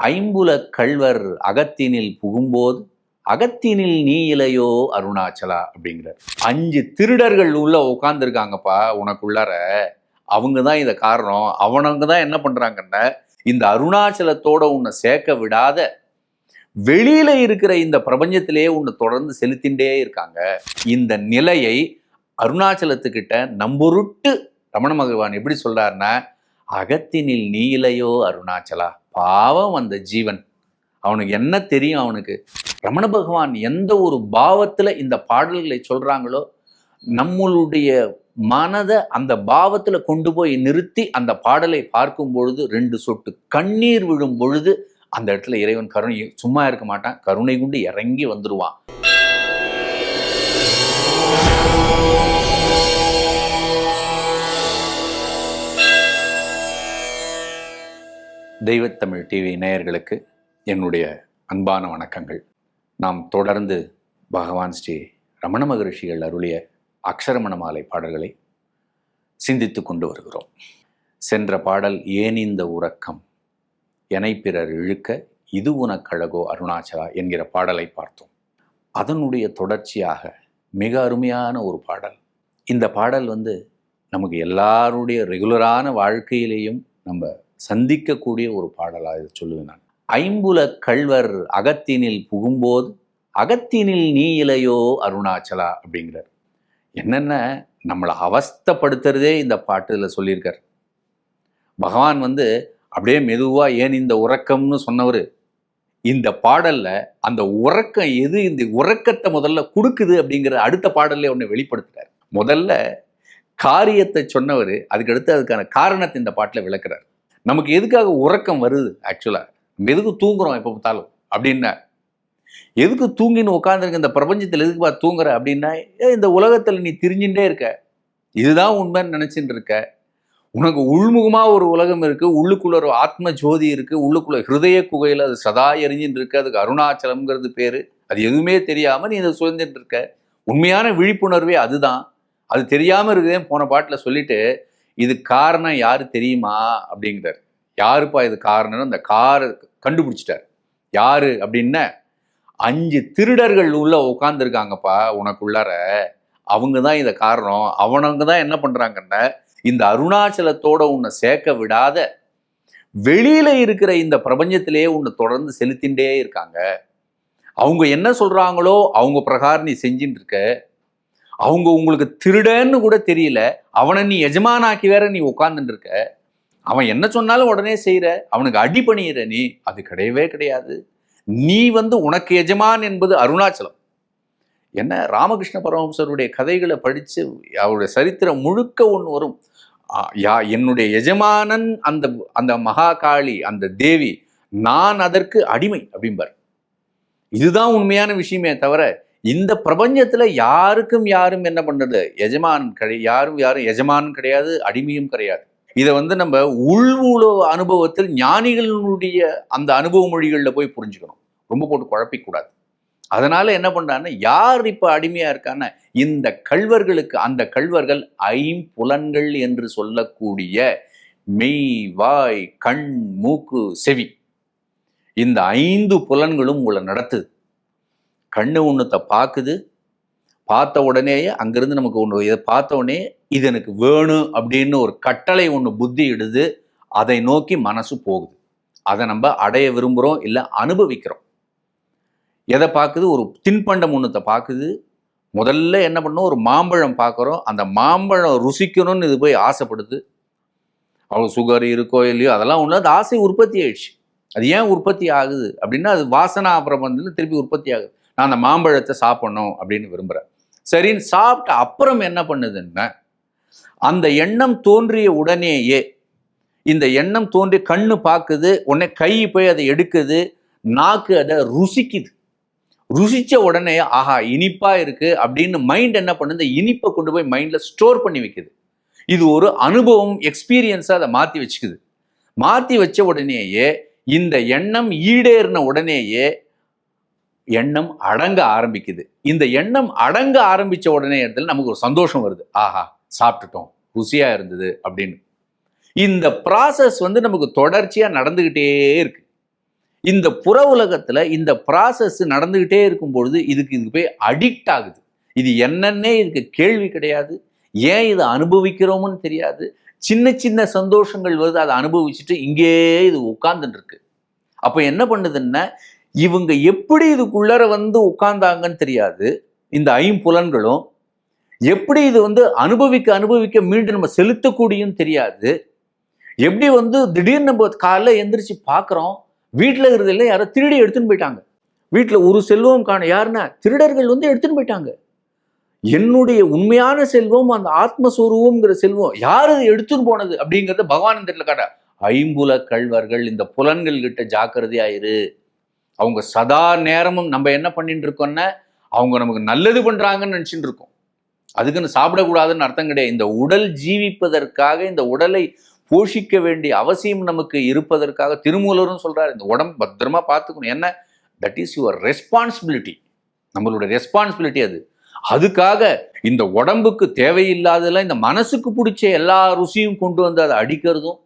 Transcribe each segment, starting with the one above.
ஐம்புல கள்வர் அகத்தினில் புகும்போது அகத்தினில் நீ இலையோ அருணாச்சலா அப்படிங்கிறார். அஞ்சு திருடர்கள் உள்ள உட்காந்துருக்காங்கப்பா உனக்குள்ளார. அவங்க தான் இதை காரணம். அவனவங்க தான் என்ன பண்ணுறாங்கன்னா இந்த அருணாச்சலத்தோட உன்னை சேர்க்க விடாத வெளியில இருக்கிற இந்த பிரபஞ்சத்திலேயே உன்னை தொடர்ந்து செலுத்திண்டே இருக்காங்க. இந்த நிலையை அருணாச்சலத்துக்கிட்ட நம்புருட்டு ரமண பகவான் எப்படி சொல்றாருன்னா அகத்தினில் நீ இலையோ அருணாச்சலா பாவம் அந்த ஜீவன். அவனுக்கு என்ன தெரியும் அவனுக்கு? ரமண பகவான் எந்த ஒரு பாவத்தில் இந்த பாடல்களை சொல்கிறாங்களோ நம்மளுடைய மனதை அந்த பாவத்தில் கொண்டு போய் நிறுத்தி அந்த பாடலை பார்க்கும் பொழுது ரெண்டு சொட்டு கண்ணீர் விழும் பொழுது அந்த இடத்துல இறைவன் கருணை சும்மா இருக்க மாட்டான். கருணை கொண்டு இறங்கி வந்துடுவான் தெய்வத்தமிழ் டிவி நேயர்களுக்கு என்னுடைய அன்பான வணக்கங்கள். நாம் தொடர்ந்து பகவான் ஸ்ரீ ரமண மகரிஷிகள் அருளிய அக்ஷரமண மாலை பாடல்களை சிந்தித்து கொண்டு வருகிறோம். சென்ற பாடல் ஏன் இந்த உறக்கம்? என பிறர் இழுக்க இது உனக்கழகோ அருணாச்சலா? என்கிற பாடலை பார்த்தோம். அதனுடைய தொடர்ச்சியாக மிக அருமையான ஒரு பாடல். இந்த பாடல் வந்து நமக்கு எல்லாருடைய ரெகுலரான வாழ்க்கையிலேயும் நம்ம சந்திக்கக்கூடிய ஒரு பாடலாக இதை சொல்லுவேன் நான். ஐம்புல கள்வர் அகத்தினில் புகும்போது அகத்தினில் நீ இலையோ அருணாச்சலா அப்படிங்கிறார். என்னென்ன? நம்மளை அவஸ்தைப்படுத்துறதே இந்த பாட்டில் சொல்லியிருக்கார். பகவான் வந்து அப்படியே மெதுவாக ஏன் இந்த உறக்கம்னு சொன்னவர். இந்த பாடலில் அந்த உறக்கம் எது? இந்த உறக்கத்தை முதல்ல கொடுக்குது அப்படிங்கிற அடுத்த பாடல்ல ஒன்று வெளிப்படுத்துகிறார் முதல்ல காரியத்தை சொன்னவர் அதுக்கடுத்து அதுக்கான காரணத்தை இந்த பாட்டில் விளக்குறார். நமக்கு எதுக்காக உறக்கம் வருது ஆக்சுவலாக நம்ம எதுக்கு தூங்குறோம் எப்போ பார்த்தாலும்? அப்படின்னா எதுக்கு தூங்கின்னு உட்காந்துருக்க இந்த பிரபஞ்சத்தில் எதுக்கு தூங்குற அப்படின்னா ஏ இந்த உலகத்தில் நீ திரிஞ்சுட்டே இருக்க. இதுதான் உண்மைன்னு நினச்சிட்டு இருக்க. உனக்கு உள்முகமாக ஒரு உலகம் இருக்குது உள்ளுக்குள்ள ஒரு ஆத்ம ஜோதி இருக்குது உள்ளுக்குள்ள ஹிருதய குகையில் அது சதா எரிஞ்சின்னு இருக்கு அதுக்கு அருணாச்சலம்ங்கிறது பேர். அது எதுவுமே தெரியாமல் நீ இதை சுதந்திட்டு இருக்க. உண்மையான விழிப்புணர்வே அதுதான். அது தெரியாமல் இருக்குதே போன பாட்டில் சொல்லிட்டு இது காரணம் யார் தெரியுமா? அப்படிங்கிறார். யாருப்பா இது காரணம்னு அந்த காரை கண்டுபிடிச்சிட்டார். யாரு அப்படின்னா அஞ்சு திருடர்கள் உள்ள உட்காந்துருக்காங்கப்பா உனக்குள்ளார. அவங்க தான் இதை காரணம். அவனவங்க தான் என்ன பண்ணுறாங்கன்ன இந்த அருணாச்சலத்தோட உன்னை சேர்க்க விடாத வெளியில இருக்கிற இந்த பிரபஞ்சத்திலேயே உன்னை தொடர்ந்து செலுத்திண்டே இருக்காங்க. அவங்க என்ன சொல்றாங்களோ அவங்க பிரகாரம் நீ செஞ்சுட்டு இருக்க அவங்க உங்களுக்கு திருடன்னு கூட தெரியல. அவனை நீ எஜமானாக்கி வேற நீ உட்காந்துட்டு இருக்க அவன் என்ன சொன்னாலும் உடனே செய்கிற அவனுக்கு அடி பண்ணிடுற நீ அது கிடையவே கிடையாது. நீ வந்து உனக்கு எஜமான் என்பது அருணாச்சலம். என்ன? ராமகிருஷ்ண பரமஹம்சருடைய கதைகளை படித்து அவருடைய சரித்திரம் முழுக்க ஒன்று வரும். யா என்னுடைய எஜமானன் அந்த அந்த மகாகாளி அந்த தேவி நான் அதற்கு அடிமை அப்படிம்பார். இதுதான் உண்மையான விஷயமே தவிர இந்த பிரபஞ்சத்தில் யாருக்கும் யாரும் என்ன பண்ணுறது எஜமான் கிடை யாரும் யாரும் எஜமானும் கிடையாது அடிமையும் கிடையாது. இதை வந்து நம்ம உள்வுள அனுபவத்தில் ஞானிகளுடைய அந்த அனுபவ மொழிகளில் போய் புரிஞ்சுக்கணும். ரொம்ப போட்டு குழப்பிக்கூடாது. அதனால என்ன பண்றான்னா யார் இப்போ அடிமையாக இருக்கான்னா இந்த கள்வர்களுக்கு அந்த கள்வர்கள் ஐம்புலன்கள் என்று சொல்லக்கூடிய மெய் வாய் கண் மூக்கு செவி இந்த ஐந்து புலன்களும் உங்களை நடத்துது. கண்ணு ஒன்றத்தை பார்க்குது பார்த்த உடனேயே அங்கேருந்து நமக்கு ஒன்று இதை பார்த்த உடனே இது எனக்கு வேணும் அப்படின்னு ஒரு கட்டளை ஒன்று புத்தி இடுது அதை நோக்கி மனசு போகுது. அதை நம்ம அடைய விரும்புகிறோம் இல்லை அனுபவிக்கிறோம். எதை பார்க்குது ஒரு தின்பண்டம் ஒன்றத்தை பார்க்குது முதல்ல என்ன பண்ணோம்? ஒரு மாம்பழம் பார்க்குறோம் அந்த மாம்பழம் ருசிக்கணும்னு இது போய் ஆசைப்படுது. அவ்வளோ சுகர் இருக்கோ இல்லையோ அதெல்லாம் ஒன்று அது ஆசை உற்பத்தி ஆயிடுச்சு. அது ஏன் உற்பத்தி ஆகுது? அப்படின்னா அது வாசனா பிரபந்தத்தில் திருப்பி உற்பத்தி ஆகுது. நான் அந்த மாம்பழத்தை சாப்பிடணும் அப்படின்னு விரும்புகிறேன் சரின்னு சாப்பிட்ட அப்புறம் என்ன பண்ணுதுன்னா அந்த எண்ணம் தோன்றிய உடனேயே இந்த எண்ணம் தோன்றி கண்ணு பார்க்குது உடனே கை போய் அதை எடுக்குது நாக்கு அதை ருசிக்குது. ருசிச்ச உடனே ஆஹா இனிப்பா இருக்கு அப்படின்னு மைண்ட் என்ன பண்ணுது? இனிப்பை கொண்டு போய் மைண்ட்ல ஸ்டோர் பண்ணி வைக்குது. இது ஒரு அனுபவம் எக்ஸ்பீரியன்ஸாக அதை மாத்தி வச்சுக்குது. மாத்தி வச்ச உடனேயே இந்த எண்ணம் ஈடேறின உடனேயே எண்ணம் அடங்க ஆரம்பிக்குது. இந்த எண்ணம் அடங்க ஆரம்பிச்ச உடனே இடத்துல நமக்கு ஒரு சந்தோஷம் வருது. ஆஹா சாப்பிட்டுட்டோம். ருசியாக இருந்தது அப்படின்னு. இந்த ப்ராசஸ் வந்து நமக்கு தொடர்ச்சியாக நடந்துக்கிட்டே இருக்கு. இந்த புற உலகத்தில் இந்த ப்ராசஸ் நடந்துக்கிட்டே இருக்கும் பொழுது இதுக்கு இதுக்கு போய் அடிக்ட் ஆகுது. இது என்னன்னே இதுக்கு கேள்வி கிடையாது. ஏன் இதை அனுபவிக்கிறோம்னு தெரியாது. சின்ன சின்ன சந்தோஷங்கள் வருது. அதை அனுபவிச்சுட்டு இங்கேயே இது உட்கார்ந்துட்டு இருக்கு அப்போ என்ன பண்ணுதுன்னா இவங்க எப்படி இதுக்குள்ளர வந்து உட்கார்ந்தாங்கன்னு தெரியாது. இந்த ஐம்புலன்களும் எப்படி இது வந்து அனுபவிக்க அனுபவிக்க மீண்டும் நம்ம செலுத்தக்கூடியும் தெரியாது. எப்படி வந்து திடீர்னு நம்ம காலைல எந்திரிச்சு பார்க்குறோம் வீட்டில் இருக்கிறதுல யாரோ திருடி எடுத்துன்னு போயிட்டாங்க. வீட்டில் ஒரு செல்வம் காண யாருன்னா திருடர்கள் வந்து எடுத்துன்னு போயிட்டாங்க. என்னுடைய உண்மையான செல்வம் அந்த ஆத்மஸ்வரூபங்கிற செல்வம் யார் அது எடுத்துன்னு போனது அப்படிங்கிறத பகவான் இந்த இடத்துல காட்ட ஐம்புல கள்வர்கள் இந்த புலன்கள் கிட்ட ஜாக்கிரதையாயிரு. அவங்க சதா நேரமும் நம்ம என்ன பண்ணிட்டு இருக்கோம்னா அவங்க நமக்கு நல்லது பண்றாங்கன்னு நினச்சிட்டு இருக்கோம். அதுக்குன்னு சாப்பிடக்கூடாதுன்னு அர்த்தம் கிடையாது. இந்த உடல் ஜீவிப்பதற்காக இந்த உடலை போஷிக்க வேண்டிய அவசியம் நமக்கு இருப்பதற்காக திருமூலரும் சொல்கிறார் இந்த உடம்பு பத்திரமா பார்த்துக்கணும். என்ன? தட் இஸ் யுவர் ரெஸ்பான்சிபிலிட்டி நம்மளோட ரெஸ்பான்சிபிலிட்டி அது. அதுக்காக இந்த உடம்புக்கு தேவையில்லாததெல்லாம் இந்த மனசுக்கு பிடிச்ச எல்லா ருசியும் கொண்டு வந்து அதை அடிக்கிறதும்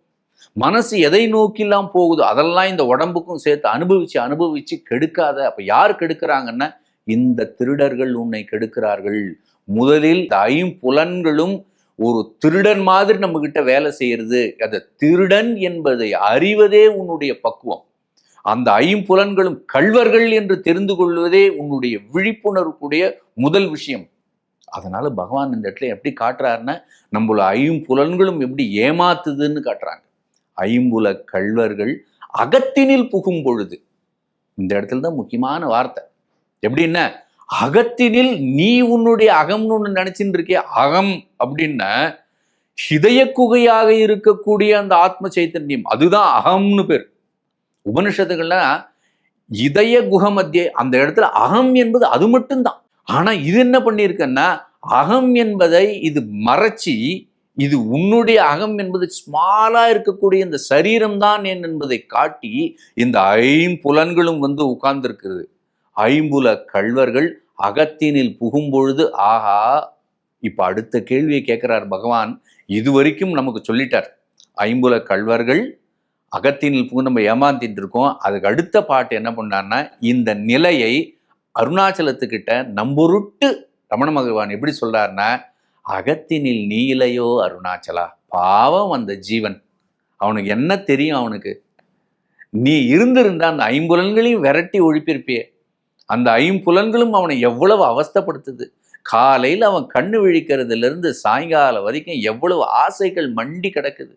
மனசு எதை நோக்கிலாம் போகுதோ அதெல்லாம் இந்த உடம்புக்கும் சேர்த்து அனுபவிச்சு அனுபவிச்சு கெடுக்காத அப்போ யார் கெடுக்கிறாங்கன்னா இந்த திருடர்கள் உன்னை கெடுக்கிறார்கள். முதலில் இந்த ஐம்புலன்களும் ஒரு திருடன் மாதிரி நம்ம கிட்ட வேலை செய்யறது. அந்த திருடன் என்பதை அறிவதே உன்னுடைய பக்குவம். அந்த ஐம்புலன்களும் கள்வர்கள் என்று தெரிந்து கொள்வதே உன்னுடைய விழிப்புணர்வுக்குடைய முதல் விஷயம். அதனால பகவான் இந்த இடத்துல எப்படி காட்டுறாருன்னா நம்மள ஐம்புலன்களும் எப்படி ஏமாத்துதுன்னு காட்டுறாங்க. ஐம்புல கள்வர்கள் அகத்தினில் புகும் பொழுது இந்த இடத்துல தான் முக்கியமான வார்த்தை. எப்படின்னா அகத்தினில் நீ உன்னுடைய அகம்னு ஒன்று நினச்சின்னு இருக்கே அகம் அப்படின்னா ஹிதய குகையாக இருக்கக்கூடிய அந்த ஆத்ம சைத்தன்யம். அதுதான் அகம்னு பேர். உபனிஷத்துக்கள்லாம் இதய குக மத்திய அந்த இடத்துல அகம் என்பது அது மட்டும்தான். ஆனா இது என்ன பண்ணியிருக்கன்னா அகம் என்பதை இது மறைச்சி இது உன்னுடைய அகம் என்பது ஸ்மாலா இருக்கக்கூடிய இந்த சரீரம் தான் என்பதை காட்டி இந்த ஐம்புலன்களும் வந்து உட்கார்ந்துருக்கிறது. ஐம்புல கல்வர்கள் அகத்தினில் புகும்பொழுது ஆஹா இப்போ அடுத்த கேள்வியை கேட்குறார் பகவான். இதுவரைக்கும் நமக்கு சொல்லிட்டார். ஐம்புல கல்வர்கள் அகத்தினில் புகு நம்ம ஏமாத்திட்டு இருக்கோம் அதுக்கு அடுத்த பாட்டு என்ன பண்ணார்னா இந்த நிலையை அருணாச்சலத்துக்கிட்ட நம்பொருட்டு ரமண பகவான் எப்படி சொல்கிறாருன்னா அகத்தினில் நீலையோ அருணாச்சலா? பாவம் அந்த ஜீவன். அவனுக்கு என்ன தெரியும் அவனுக்கு? நீ இருந்திருந்தா அந்த ஐம்புலன்களையும் விரட்டி ஒழிப்பிருப்பியே. அந்த ஐம்புலன்களும் அவனை எவ்வளவு அவஸ்தைப்படுத்துது. காலையில் அவன் கண்ணு விழிக்கிறதுலேருந்து சாயங்காலம் வரைக்கும் எவ்வளவு ஆசைகள் மண்டி கிடக்குது.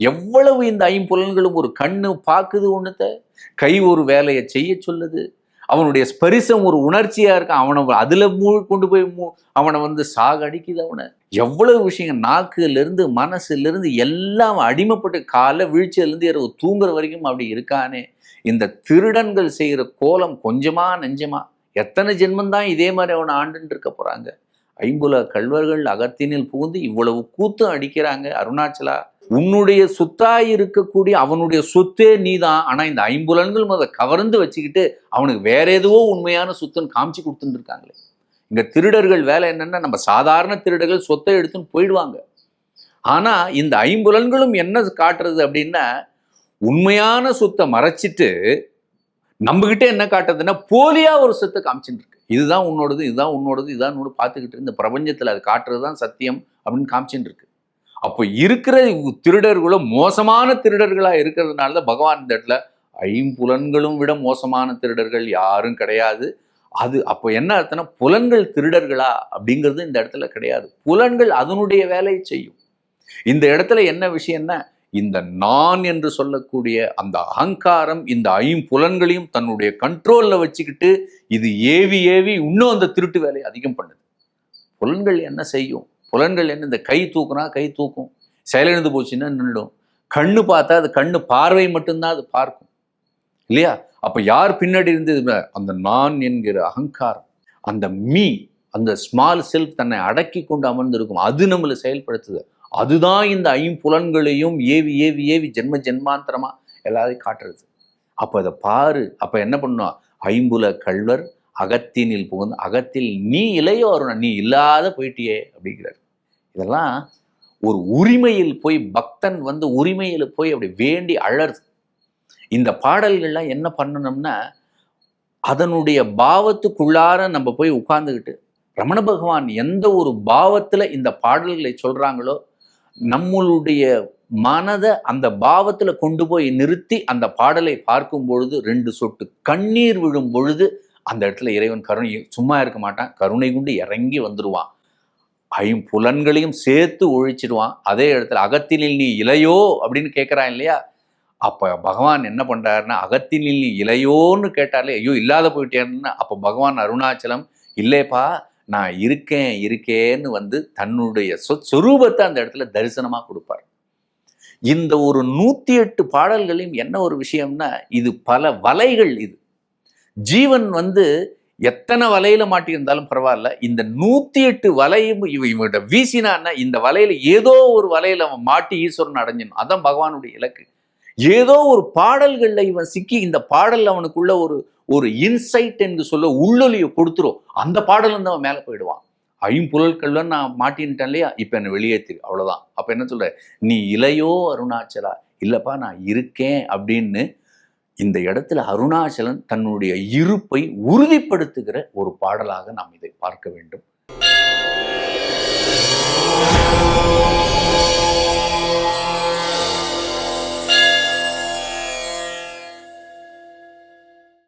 எவ்வளவு இந்த ஐம்புலன்களும் ஒரு கண்ணு பார்க்குது ஒன்றுத்த கை ஒரு வேலையை செய்ய சொல்லுது. அவனுடைய ஸ்பரிசம் ஒரு உணர்ச்சியாக இருக்கான் அவனை அதில் மூ கொண்டு போய் மூ அவனை வந்து சாகடிக்குது அவனை. எவ்வளவு விஷயங்கள் நாக்குலேருந்து இருந்து எல்லாம் அடிமைப்பட்டு காலை வீழ்ச்சியிலேருந்து இரவு தூங்குற வரைக்கும் அப்படி இருக்கானே. இந்த திருடன்கள் செய்கிற கோலம் கொஞ்சமா நெஞ்சமா. எத்தனை ஜென்மந்தான் இதே மாதிரி அவனை ஆண்டுன்னு இருக்க போகிறாங்க ஐம்புல கல்வர்கள் அகத்தினில் புகுந்து இவ்வளவு கூத்தும் அடிக்கிறாங்க அருணாச்சலா. உன்னுடைய சொத்தாய் இருக்கக்கூடிய அவனுடைய சொத்தே நீதான். ஆனால் இந்த ஐம்புலன்கள் அதை கவர்ந்து வச்சுக்கிட்டு அவனுக்கு வேற எதுவோ உண்மையான சொத்துன்னு காமிச்சு கொடுத்துட்டு இருக்காங்களே. இங்கே திருடர்கள் வேலை என்னென்னா நம்ம சாதாரண திருடர்கள் சொத்தை எடுத்துன்னு போயிடுவாங்க. ஆனால் இந்த ஐம்புலன்களும் என்ன காட்டுறது அப்படின்னா உண்மையான சொத்தை மறைச்சிட்டு நம்மகிட்ட என்ன காட்டுறதுன்னா போலியாக ஒரு சொத்தை காமிச்சுட்டு இருக்கு இதுதான் உன்னோடது இதுதான் உன்னோடது இதான் உன்னோட பார்த்துக்கிட்டு இந்த பிரபஞ்சத்தில் அது காட்டுறது தான் சத்தியம் அப்படின்னு காமிச்சுட்டு இருக்கு அப்போ இருக்கிற திருடர்களும் மோசமான திருடர்களாக இருக்கிறதுனால தான் பகவான் இந்த இடத்துல ஐம்புலன்களும் விட மோசமான திருடர்கள் யாரும் கிடையாது. அது அப்போ என்ன அர்த்தம்னா புலன்கள் திருடர்களா அப்படிங்கிறது இந்த இடத்துல கிடையாது. புலன்கள் அதனுடைய வேலையை செய்யும். இந்த இடத்துல என்ன விஷயம்னா இந்த நான் என்று சொல்லக்கூடிய அந்த அகங்காரம் இந்த ஐம்புலன்களையும் தன்னுடைய கண்ட்ரோலில் வச்சுக்கிட்டு இது ஏவி ஏவி இன்னும் அந்த திருட்டு வேலையை அதிகம் பண்ணுது. புலன்கள் என்ன செய்யும்? புலன்கள் என்ன இந்த கை தூக்குனா கை தூக்கும். செயலிழந்து போச்சுன்னா நின்றுடும். கண்ணு பார்த்தா அது கண்ணு பார்வை மட்டும்தான் அது பார்க்கும். இல்லையா? அப்போ யார் பின்னாடி இருந்து அந்த நான் என்கிற அகங்காரம். அந்த மீ அந்த ஸ்மால் செல்ஃப் தன்னை அடக்கி கொண்டு அமர்ந்திருக்கும். அது நம்மளை செயல்படுத்துது. அதுதான் இந்த ஐம்புலன்களையும் ஏவி ஏவி ஏவி ஜென்ம ஜென்மாந்திரமா எல்லாத்தையும் காட்டுறது. அப்போ அதை பாரு. அப்போ என்ன பண்ணும்? ஐம்புல கள்வர் அகத்தினில் புகுந்து அகத்தில் நீ இளையோ அருணா நீ இல்லாத போயிட்டியே அப்படிங்கிறார். இதெல்லாம் ஒரு உரிமையில் போய் பக்தன் வந்து உரிமையில் போய் அப்படி வேண்டி அழறது. இந்த பாடல்கள்லாம் என்ன பண்ணணும்னா அதனுடைய பாவத்துக்குள்ளார நம்ம போய் உட்கார்ந்துக்கிட்டு ரமண பகவான் எந்த ஒரு பாவத்தில் இந்த பாடல்களை சொல்கிறாங்களோ நம்மளுடைய மனதை அந்த பாவத்தில் கொண்டு போய் நிறுத்தி அந்த பாடலை பார்க்கும் பொழுது ரெண்டு சொட்டு கண்ணீர் விழும் பொழுது அந்த இடத்துல இறைவன் கருணை சும்மா இருக்க மாட்டான். கருணை கொண்டு இறங்கி வந்துருவான். ஐம்புலன்களையும் சேர்த்து ஒழிச்சிடுவான் அதே இடத்துல அகத்தினில் நீ இளையோ? அப்படின்னு கேட்குறான் இல்லையா? அப்போ பகவான் என்ன பண்ணுறாருன்னா அகத்தினில் இளையோன்னு கேட்டாலே ஐயோ இல்லாத போயிட்டேன்னு அப்போ பகவான் அருணாச்சலம் இல்லைப்பா நான் இருக்கேன் இருக்கேன்னு வந்து தன்னுடைய சொரூபத்தை அந்த இடத்துல தரிசனமாக கொடுப்பார். இந்த ஒரு நூற்றி எட்டு பாடல்களையும் என்ன ஒரு விஷயம்னா இது பல வலைகள் இது. ஜீவன் வந்து எத்தனை வலையில மாட்டியிருந்தாலும் பரவாயில்ல இந்த நூற்றி எட்டு வலையும் இவ இவங்கிட்ட வீசினான்னா இந்த வலையில ஏதோ ஒரு வலையில அவன் மாட்டி ஈஸ்வரன் அடைஞ்சிடணும். அதான் பகவானுடைய இலக்கு. ஏதோ ஒரு பாடல்கள்ல இவன் சிக்கி இந்த பாடல் அவனுக்குள்ள ஒரு ஒரு இன்சைட் என்று சொல்ல உள்ளொலியை கொடுத்துரும். அந்த பாடல் வந்து அவன் மேலே போயிடுவான். ஐம்புலல்கள்ல நான் மாட்டின்ட்டேன் இல்லையா? இப்ப என்ன வெளியேற்றிரு அவ்வளவுதான். அப்ப என்ன சொல்ற? நீ இளையோ அருணாச்சலா? இல்லப்பா நான் இருக்கேன் அப்படின்னு இந்த இடத்துல அருணாச்சலன் தன்னுடைய இருப்பை உறுதிப்படுத்துகிற ஒரு பாடலாக நாம் இதை பார்க்க வேண்டும்.